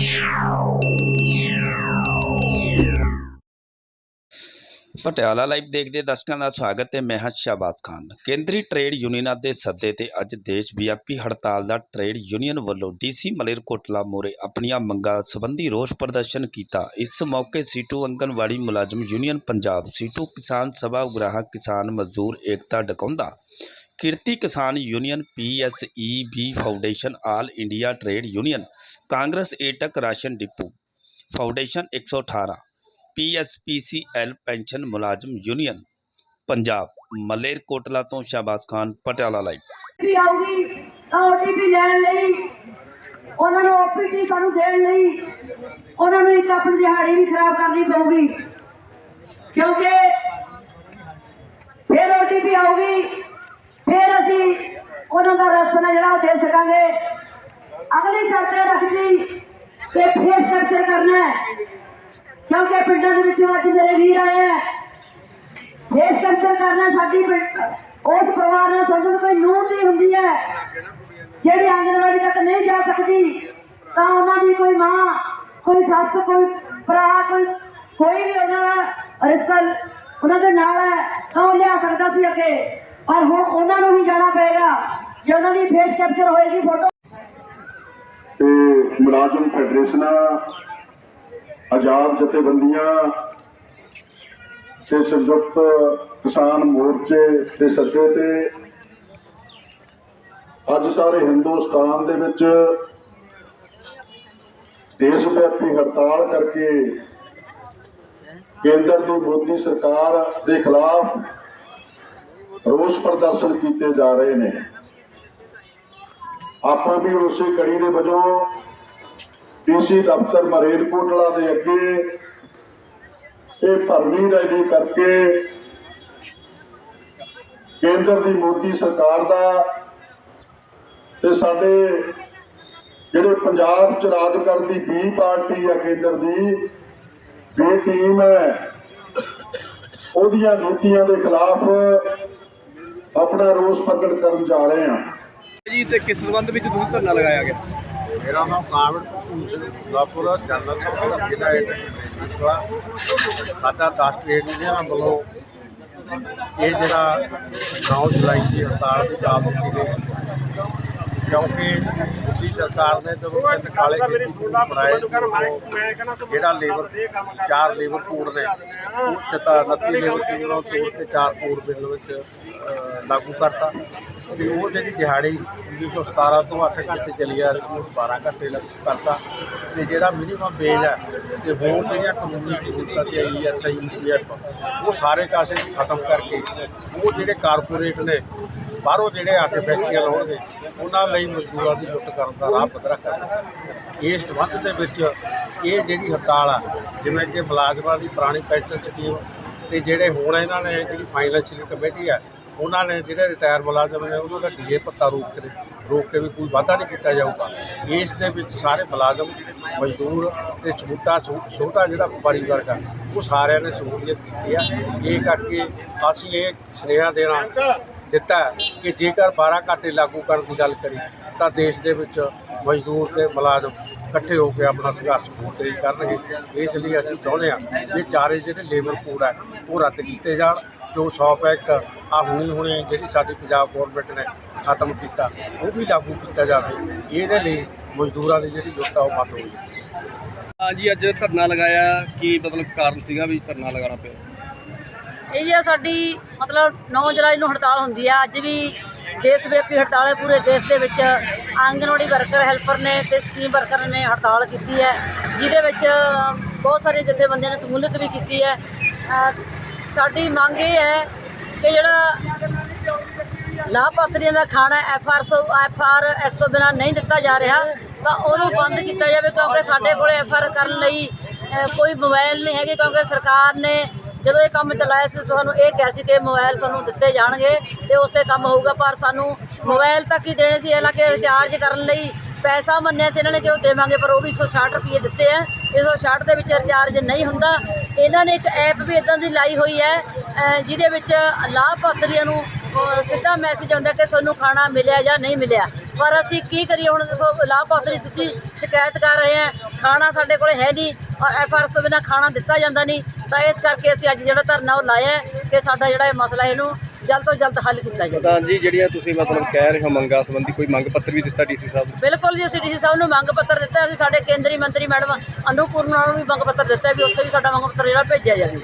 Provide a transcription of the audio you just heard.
Yeah. Patiala live ਦੇਖਦੇ ਦਰਸ਼ਕਾਂ ਦਾ ਸਵਾਗਤ ਹੈ। ਮੈਂ ਹਾਂ ਸ਼ਾਬਾਦ ਖਾਨ। ਕੇਂਦਰੀ ਟ੍ਰੇਡ ਯੂਨੀਅਨਾਂ ਦੇ ਸੱਦੇ ਤੇ ਅੱਜ ਦੇਸ਼ ਵਿਆਪੀ ਹੜਤਾਲ ਦਾ ਟ੍ਰੇਡ ਯੂਨੀਅਨ ਵੱਲੋਂ ਡੀਸੀ ਮਲੇਰਕੋਟਲਾ ਮੋਰੇ ਆਪਣੀਆਂ ਮੰਗਾਂ ਸੰਬੰਧੀ ਰੋਸ ਪ੍ਰਦਰਸ਼ਨ ਕੀਤਾ। ਇਸ ਮੌਕੇ ਸੀਟੂ ਅੰਗਨਵਾੜੀ ਮੁਲਾਜ਼ਮ ਯੂਨੀਅਨ ਪੰਜਾਬ, ਸੀਟੂ ਕਿਸਾਨ ਸਭਾ ਉਗਰਾਹ ਕਿਸਾਨ ਮਜ਼ਦੂਰ Ekta Dakaunda Kirti Kisan union PSEB foundation all India trade union, Congress AITUC ration depot, foundation 118 PSPCL pension ਮੁਲਾਜ਼ਮ ਯੂਨੀਅਨ ਪੰਜਾਬ ਮਲੇਰਕੋਟਲਾ ਤੋਂ ਸ਼ਾਬਾਜ਼ ਖਾਨ ਪਟਿਆਲਾ ਲਾਈਵ ਵੀ ਆਊਗੀ ਤਾਂ ਓਟੀਪੀ ਲੈਣ ਲਈ ਉਹਨਾਂ ਨੂੰ ਓਪੀਟੀ ਸਾਨੂੰ ਦੇਣ ਲਈ ਉਹਨਾਂ ਨੂੰ ਇੱਕ ਆਪਣੀ ਦਿਹਾੜੀ ਵੀ ਖਰਾਬ ਕਰਨੀ ਪਊਗੀ ਕਿਉਂਕਿ ਫਿਰ ਓਟੀਪੀ ਆਊਗੀ ਫਿਰ ਅਸੀਂ ਉਹਨਾਂ ਦਾ ਰਸਨ ਹੈ ਜਿਹੜਾ ਉਹ ਦੇ ਸਕਾਂਗੇ ਅਗਲੀ ਸ਼ਰਤ ਇਹ ਰੱਖਦੀ ਕਿ ਫੇਸ ਕੈਪਚਰ ਕਰਨਾ ਹੈ ਕਿਉਂਕਿ ਪਿੰਡਾਂ ਦੇ ਵਿੱਚੋਂ ਅੱਜ ਮੇਰੇ ਵੀਰ ਆਏ ਹੈ ਫੇਸ ਕੈਪਚਰ ਕਰਨਾ ਸਾਡੀ ਉਸ ਪਰਿਵਾਰ ਨਾਲ ਸੰਬੰਧਿਤ ਕੋਈ ਨੂੰਹ ਦੀ ਹੁੰਦੀ ਹੈ, ਜਿਹੜੀ ਆਂਗਣਵਾੜੀ ਤੱਕ ਨਹੀਂ ਜਾ ਸਕਦੀ, ਤਾਂ ਉਹਨਾਂ ਦੀ ਕੋਈ ਮਾਂ, ਕੋਈ ਸੱਸ, ਕੋਈ ਭਰਾ, ਕੋਈ ਕੋਈ ਵੀ ਉਹਨਾਂ ਦਾ ਰਿਸ਼ਤਾ ਉਹਨਾਂ ਦੇ ਨਾਲ ਹੈ, ਤਾਂ ਉਹ ਲਿਆ ਸਕਦਾ ਸੀ ਅੱਗੇ। ਪਰ ਹੁਣ ਉਹਨਾਂ ਨੂੰ ਵੀ ਜਾਣਾ ਪਏਗਾ, ਜੇ ਉਹਨਾਂ ਦੀ ਫੇਸ ਕੈਪਚਰ ਹੋਏਗੀ ਫੋਟੋ ਤੇ ਮੁਲਾਜ਼ਮ ਫੈਡਰੇਸ਼ਨਾਂ ਆਜ਼ਾਦ ਜਥੇਬੰਦੀਆਂ ਤੇ ਸੰਯੁਕਤ ਕਿਸਾਨ ਮੋਰਚੇ ਦੇ ਸੱਦੇ ਤੇ ਅੱਜ ਸਾਰੇ ਹਿੰਦੁਸਤਾਨ ਦੇ ਵਿੱਚ ਦੇਸ਼ ਵਿਆਪੀ ਹੜਤਾਲ ਕਰਕੇ ਕੇਂਦਰ ਦੀ ਮੋਦੀ ਸਰਕਾਰ ਦੇ ਖਿਲਾਫ ਰੋਸ ਪ੍ਰਦਰਸ਼ਨ ਕੀਤੇ ਜਾ ਰਹੇ ਨੇ। ਆਪਾਂ ਵੀ ਉਸੇ ਕੜੀ ਦੇ ਵਜੋਂ ਡੀਸੀ ਦਫ਼ਤਰ ਮਰੇਲਕੋਟਲਾ ਦੇ ਅੱਗੇ ਇਹ ਭਰਵੀਂ ਰੈਲੀ ਕਰਕੇ ਕੇਂਦਰ ਦੀ ਮੋਦੀ ਸਰਕਾਰ ਦਾ ਤੇ ਸਾਡੇ ਜਿਹੜੇ ਪੰਜਾਬ ਚ ਰਾਜ ਕਰਦੀ ਬੀ ਪਾਰਟੀ ਆ ਕੇਂਦਰ ਦੀ ਬੀ ਟੀਮ ਹੈ, ਉਹਦੀਆਂ ਨੀਤੀਆਂ ਦੇ ਖਿਲਾਫ ਆਪਣਾ ਰੋਸ ਪ੍ਰਗਟ ਕਰਨ ਜਾ ਰਹੇ ਹਾਂ। ਜੀ, ਤੇ ਕਿਸ ਸੰਬੰਧ ਵਿੱਚ ਤੁਸੀਂ ਧਰਨਾ ਲਗਾਇਆ ਗਿਆ? ਮੇਰਾ ਨਾਮ ਕਾਮੜ ਸਿੰਘ ਲਾਪੁਰਾ ਜਨਰਲ ਸਕੱਤਰ ਜ਼ਿਲ੍ਹਾ ਏਟਕਾ ਸਾਡਾ 10 ਟ੍ਰੇਡ ਯੂਨੀਅਨਾਂ ਵੱਲੋਂ ਇਹ ਜਿਹੜਾ 9 ਜੁਲਾਈ ਦੀ ਹੜਤਾਲ ਦੀ ਚਾਲ ਦਿੱਤੀ ਗਈ ਕਿਉਂਕਿ ਪਿਛਲੀ ਸਰਕਾਰ ਨੇ ਜਦੋਂ ਤਿੰਨ ਕਾਲੇ ਬਣਾਏ ਜਿਹੜਾ ਲੇਬਰ ਚਾਰ ਲੇਬਰ ਕੋਡ ਨੇ ਉਹ 29 ਲੇਬਰ ਕੋਡ ਨੂੰ ਤੋੜ ਕੇ ਚਾਰ ਕੋਡ ਬਿੱਲ ਵਿੱਚ ਲਾਗੂ ਕਰਤਾ। ਤੇ ਉਹ ਜਿਹੜੀ ਦਿਹਾੜੀ 1917 ਤੋਂ 8 ਘੰਟੇ ਚੱਲੀ ਆ ਰਹੀ, ਉਹ 12 ਘੰਟੇ ਲੱਗ ਕਰਤਾ। ਤੇ ਜਿਹੜਾ ਮਿਨੀਮਮ ਵੇਜ ਹੈ, ਤੇ ਹੋਰ ਜਿਹੜੀਆਂ ਕਾਨੂੰਨੀ ਸਹੂਲਤਾਂ ਤੇ ਈਐਸਆਈ ਈਪੀਐਫ ਉਹ ਸਾਰੇ ਕਾਸੇ ਖਤਮ ਕਰਕੇ, ਉਹ ਜਿਹੜੇ ਕਾਰਪੋਰੇਟ ਨੇ ਬਾਹਰੋਂ ਜਿਹੜੇ ਆ ਕੇ ਫੈਕਟਰੀਆਂ ਲਾਉਣਗੇ ਉਹਨਾਂ ਲਈ ਮਜ਼ਦੂਰਾਂ ਦੀ ਲੁੱਟ ਕਰਨ ਦਾ ਰਾਹ ਪੱਧਰਾ ਕਰਨਾ ਇਸ ਸੰਬੰਧ ਦੇ ਵਿੱਚ ਇਹ ਜਿਹੜੀ ਹੜਤਾਲ ਆ, ਜਿਵੇਂ ਕਿ ਮੁਲਾਜ਼ਮਾਂ ਦੀ ਪੁਰਾਣੀ ਪੈਨਸ਼ਨ ਸਕੀਮ ਤੇ ਜਿਹੜੇ ਹੁਣ ਇਹਨਾਂ ਨੇ ਜਿਹੜੀ ਫਾਈਨੈਂਸ਼ੀਅਲ ਕਮੇਟੀ ਆ, ਉਹਨਾਂ ਨੇ ਜਿਹੜੇ ਰਿਟਾਇਰ ਮੁਲਾਜ਼ਮ ਨੇ, ਉਹਨਾਂ ਦਾ ਡੀਏ ਪੱਤਾ ਰੋਕ ਕੇ ਰੋਕ ਕੇ ਵੀ ਕੋਈ ਵਾਧਾ ਨਹੀਂ ਕੀਤਾ ਜਾਊਗਾ। ਇਸ ਦੇ ਵਿੱਚ ਸਾਰੇ ਮੁਲਾਜ਼ਮ, ਮਜ਼ਦੂਰ ਤੇ ਛੋਟਾ ਛੋਟਾ ਜਿਹੜਾ ਵਪਾਰੀ ਵਰਗ ਆ, ਉਹ ਸਾਰਿਆਂ ਨੇ ਸਹੂਲੀਅਤ ਕੀਤੀ ਆ। ਇਹ ਕਰਕੇ ਅਸੀਂ ਇਹ ਸੁਨੇਹਾ ਦੇਣਾ ਦਿੱਤਾ ਕਿ ਜੇਕਰ 12 ਘਾਟੇ ਲਾਗੂ ਕਰਨ ਦੀ ਗੱਲ ਕਰੀ ਤਾਂ ਦੇਸ਼ ਦੇ ਵਿੱਚ ਮਜ਼ਦੂਰ ਤੇ ਮੁਲਾਜ਼ਮ ਇਕੱਠੇ ਹੋ ਕੇ ਆਪਣਾ ਸੰਘਰਸ਼ ਪੂਰਾ ਤੇਜ਼ ਕਰਨਗੇ। ਇਸ ਲਈ ਅਸੀਂ ਚਾਹੁੰਦੇ ਹਾਂ ਕਿ ਚਾਰੇ ਜਿਹੜੇ ਲੇਬਰ ਕੋਡ ਹੈ, ਉਹ ਰੱਦ ਕੀਤੇ ਜਾਣ। ਜੋ 100 ਐਕਟ ਆ ਹੁਣੀ ਹੁਣੀ ਜਿਹੜੀ ਸਾਡੀ ਪੰਜਾਬ ਗੌਰਮੈਂਟ ਨੇ ਖਤਮ ਕੀਤਾ, ਉਹ ਵੀ ਲਾਗੂ ਕੀਤਾ ਜਾਵੇ। ਇਹਦੇ ਲਈ ਮਜ਼ਦੂਰਾਂ ਦੀ ਜਿਹੜੀ ਲੁੱਟ ਆ, ਉਹ ਬੰਦ ਹੋਈ ਹਾਂਜੀ, ਅੱਜ ਧਰਨਾ ਲਗਾਇਆ। ਕਿ ਮਤਲਬ ਕਾਰਨ ਸੀਗਾ ਵੀ ਧਰਨਾ ਲਗਾਉਣਾ ਪਿਆ? ਇਹ ਜੀ ਸਾਡੀ ਮਤਲਬ 9 ਜੁਲਾਈ ਨੂੰ ਹੜਤਾਲ ਹੁੰਦੀ ਹੈ ਅੱਜ ਵੀ ਦੇਸ਼ ਵਿਆਪੀ ਹੜਤਾਲ ਹੈ, ਪੂਰੇ ਦੇਸ਼ ਦੇ ਵਿੱਚ ਆਂਗਨਵਾੜੀ ਵਰਕਰ, ਹੈਲਪਰ ਨੇ ਤੇ ਸਕੀਮ ਵਰਕਰ ਨੇ ਹੜਤਾਲ ਕੀਤੀ ਹੈ, ਜਿਹਦੇ ਵਿੱਚ ਬਹੁਤ ਸਾਰੇ ਜਥੇਬੰਦੀਆਂ ਨੇ ਸਮੂਲੀਅਤ ਵੀ ਕੀਤੀ ਹੈ। ਸਾਡੀ ਮੰਗ ਇਹ ਹੈ ਕਿ ਜਿਹੜਾ ਲਾਭਪਾਤਰੀਆਂ ਦਾ ਖਾਣਾ F R so F R S ਤੋਂ ਬਿਨਾਂ ਨਹੀਂ ਦਿੱਤਾ ਜਾ ਰਿਹਾ, ਤਾਂ ਉਹਨੂੰ ਬੰਦ ਕੀਤਾ ਜਾਵੇ, ਕਿਉਂਕਿ ਸਾਡੇ ਕੋਲ ਐਫ ਆਰ ਕਰਨ ਲਈ ਕੋਈ ਮੋਬਾਈਲ ਨਹੀਂ ਹੈਗੇ, ਕਿਉਂਕਿ ਸਰਕਾਰ ਨੇ ਜਦੋਂ ਇਹ ਕੰਮ ਚਲਾਇਆ ਸੀ, ਤੁਹਾਨੂੰ ਇਹ ਕਿਹਾ ਸੀ ਕਿ ਮੋਬਾਈਲ ਸਾਨੂੰ ਦਿੱਤੇ ਜਾਣਗੇ ਤੇ ਉਸ ਤੇ ਕੰਮ ਹੋਊਗਾ, ਪਰ ਸਾਨੂੰ ਮੋਬਾਈਲ ਤੱਕ ਹੀ ਦੇਣੇ ਸੀ, ਹਾਲਾਂਕਿ ਰਿਚਾਰਜ ਕਰਨ ਲਈ ਪੈਸਾ ਮੰਨਿਆ ਸੀ ਇਹਨਾਂ ਨੇ ਕਿ ਉਹ ਦੇਵਾਂਗੇ, ਪਰ ਉਹ ਵੀ 160 ਰੁਪਏ ਦਿੱਤੇ ਆ। 160 ਦੇ ਵਿੱਚ ਰਿਚਾਰਜ ਨਹੀਂ ਹੁੰਦਾ। ਇਹਨਾਂ ਨੇ ਇੱਕ ਐਪ ਵੀ ਇਦਾਂ ਦੀ ਲਾਈ ਹੋਈ ਹੈ ਜਿਹਦੇ ਵਿੱਚ ਲਾਭਪਾਤਰੀਆਂ ਨੂੰ ਸਿੱਧਾ ਮੈਸੇਜ ਆਉਂਦਾ ਕਿ ਤੁਹਾਨੂੰ ਖਾਣਾ ਮਿਲਿਆ ਜਾਂ ਨਹੀਂ ਮਿਲਿਆ। ਪਰ ਅਸੀਂ ਕੀ ਕਰੀਏ, ਹੁਣ ਦੱਸੋ, ਲਾਭਪਾਤਰੀ ਸਿੱਧੀ ਸ਼ਿਕਾਇਤ ਕਰ ਰਹੇ ਹੈ ਖਾਣਾ ਸਾਡੇ ਕੋਲ ਹੈ ਨਹੀਂ, ਔਰ ਐਫ ਆਰ ਤੋਂ ਬਿਨਾਂ ਖਾਣਾ ਦਿੱਤਾ ਜਾਂਦਾ ਨਹੀਂ। ਤਾਂ ਇਸ ਕਰਕੇ ਅਸੀਂ ਅੱਜ ਜਿਹੜਾ ਧਰਨਾ ਉਹ ਲਾਇਆ ਹੈ ਕਿ ਸਾਡਾ ਜਿਹੜਾ ਇਹ ਮਸਲਾ ਇਹਨੂੰ ਜਲਦ ਤੋਂ ਜਲਦ ਹੱਲ ਕੀਤਾ ਜਾਵੇ। ਪ੍ਰਧਾਨ ਜੀ ਜਿਹੜੀਆਂ ਤੁਸੀਂ ਮਤਲਬ ਕਹਿ ਰਹੇ ਹੋ ਮੰਗਾਂ ਸੰਬੰਧੀ ਕੋਈ ਮੰਗ ਪੱਤਰ ਵੀ ਦਿੱਤਾ ਡੀਸੀ ਸਾਹਿਬ ਨੂੰ? ਬਿਲਕੁਲ ਜੀ ਅਸੀਂ ਡੀਸੀ ਸਾਹਿਬ ਨੂੰ ਮੰਗ ਪੱਤਰ ਦਿੱਤਾ। ਅਸੀਂ ਸਾਡੇ ਕੇਂਦਰੀ ਮੰਤਰੀ ਮੈਡਮ ਅਨੂਪੂਰਨਾ ਨੂੰ ਵੀ ਮੰਗ ਪੱਤਰ ਦਿੱਤਾ ਵੀ ਉੱਥੇ ਵੀ ਸਾਡਾ ਮੰਗ ਪੱਤਰ ਜਿਹੜਾ ਭੇਜਿਆ ਜਾਵੇ।